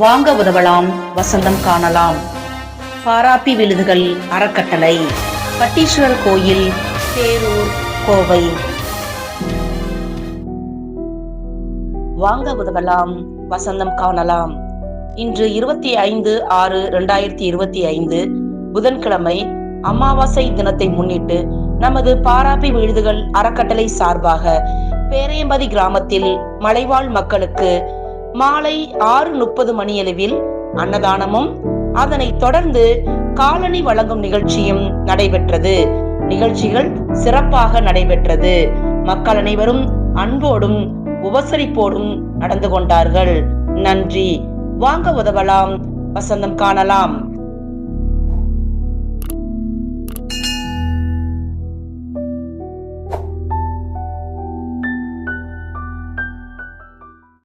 வாங்க உதவலாம் வசந்தம் காணலாம். பாராப்பி விழுதுகள் அறக்கட்டளை. பட்டீஸ்வரர் கோயில் தேரூர் கோவை. வாங்க உதவலாம் வசந்தம் காணலாம். இன்று இருபத்தி ஐந்து ஆறு இரண்டாயிரத்தி இருபத்தி ஐந்து புதன்கிழமை அமாவாசை தினத்தை முன்னிட்டு நமது பாராப்பி விழுதுகள் அறக்கட்டளை சார்பாக பேரையம்பதி கிராமத்தில் மலைவாழ் மக்களுக்கு மாலை ஆறு முப்பது மணியளவில் அன்னதானமும் அதனைத் தொடர்ந்து காலனி வழங்கும் நிகழ்ச்சியும் நடைபெற்றது. நிகழ்ச்சிகள் சிறப்பாக நடைபெற்றது. மக்கள் அனைவரும் அன்போடும் உபசரிப்போடும் நடந்து கொண்டார்கள். நன்றி. வாங்க உதவலாம். வசந்தம் காணலாம்.